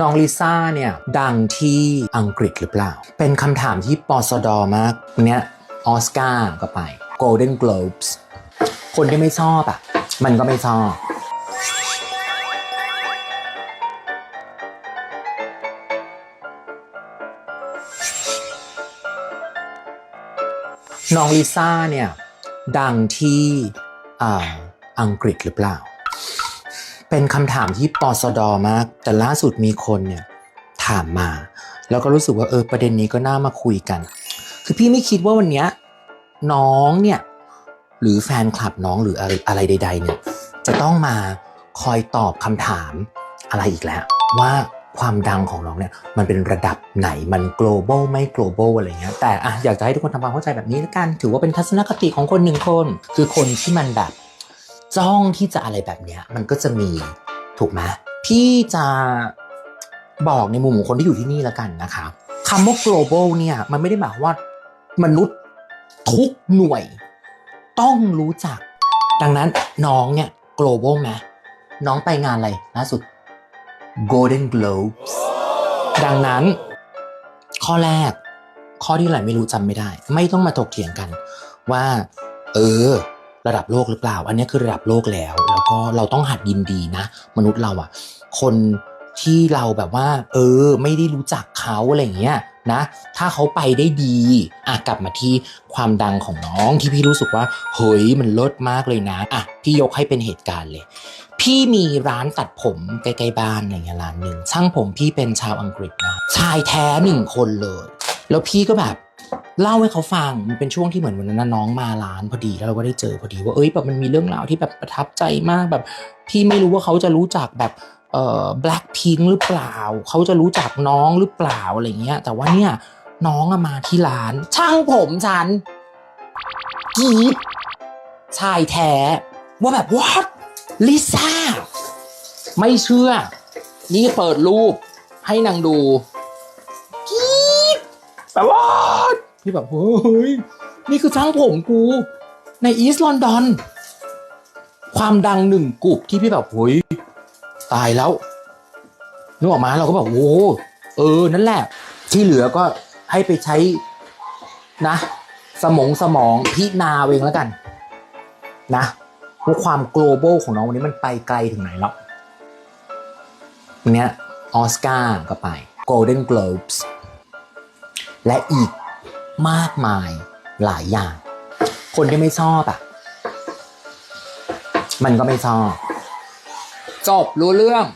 น้องลิซ่าเนี่ย ดังที่อังกฤษหรือเปล่า เป็นคำถามที่ปอสดอมากเนี้ยออสการ์ก็ไป Golden Globes คนที่ไม่ชอบอะ มันก็ไม่ชอบน้องลิซ่าเนี่ย ดังที่อ่าอังกฤษหรือเปล่า เป็นคำถามที่ปอสดอมาก แต่ล่าสุดมีคนเนี่ยถามมา แล้วก็รู้สึกว่าเออประเด็นนี้ก็น่ามาคุยกัน คือพี่ไม่คิดว่าวันเนี้ยน้องเนี่ยหรือแฟนคลับน้องหรืออะไรอะไรใด ๆ เนี่ย จะต้องมาคอยตอบคำถามอะไรอีกแล้ว ว่าความดังของน้องเนี่ยมันเป็นระดับไหนมัน global ไม่ global อะไรเงี้ยแต่อะอยากจะให้ทุกคนทำความเข้าใจแบบนี้แล้วกัน ถือว่าเป็นทัศนคติของคนหนึ่งคน คือคนที่มันแบบ จ้องที่จะอะไรแบบเนี้ย มันก็จะมีถูกไหมพี่จะบอกในมุมของคนที่อยู่ที่นี่แล้วกันนะคะคำว่า global เนี่ยมันไม่ได้หมายว่ามนุษย์ทุกหน่วย ต้องรู้จัก ดังนั้นน้องเนี่ย global ไหมน้องไปงานอะไรล่าสุด Golden Globes ดังนั้น ข้อแรก ข้อที่ไหนไม่รู้จำไม่ได้ ไม่ต้องมาถกเถียงกัน ว่า เออ ระดับโลกหรือเปล่า อันนี้คือระดับโลกแล้ว แล้วก็เราต้องหัดยินดีนะ มนุษย์เราอะคนที่เราแบบว่า เออ ไม่ได้รู้จักเขาอะไรอย่างเงี้ยนะ ถ้าเขาไปได้ดีอะกลับมาที่ความดังของน้องที่พี่รู้สึกว่าเฮ้ยมันเลิศมากเลยนะอะพี่ยกให้เป็นเหตุการณ์เลย พี่มีร้านตัดผมใกล้ๆบ้านอะไรเงี้ยร้านหนึ่งช่างผมพี่เป็นชาวอังกฤษนะชายแท้หนึ่งคนเลย แล้วพี่ก็แบบ เล่าให้เขาฟังมันเป็นช่วงที่เหมือนวันนั้นน้องมาร้านพอดีแล้วเราก็ได้เจอพอดีว่าเอ้ยแบบมันมีเรื่องราวที่แบบประทับใจมากแบบพี่ไม่รู้ว่าเขาจะรู้จักแบบเอ่อ Blackpink หรือเปล่า เขาจะรู้จักน้องหรือเปล่าอะไรเงี้ยแต่ว่าเนี่ยน้องอะมาที่ร้าน ช่างผมฉันกีดชายแท้ ว่าแบบ what ลิซ่าไม่เชื่อ นี่เปิดรูปให้นางดูกีดแบบว่า พี่แบบเฮ้ยนี่คือช่างผมกู ในอีสต์ลอนดอน ความดังหนึ่งกลุ่มที่พี่แบบเฮ้ยตายแล้วนึกออกมาเราก็แบบโอ้เออนั่นแหละ ที่เหลือก็ให้ไปใช้นะ สมองสมองพิจารณาเองแล้วกัน นะว่าความ global ของน้องวันนี้มันไปไกลถึงไหนแล้ววันนี้ออสการ์ก็ไป Golden Globes และอีก มากมายหลายอย่าง คนที่ไม่ชอบอะ มันก็ไม่ชอบ จบรู้เรื่อง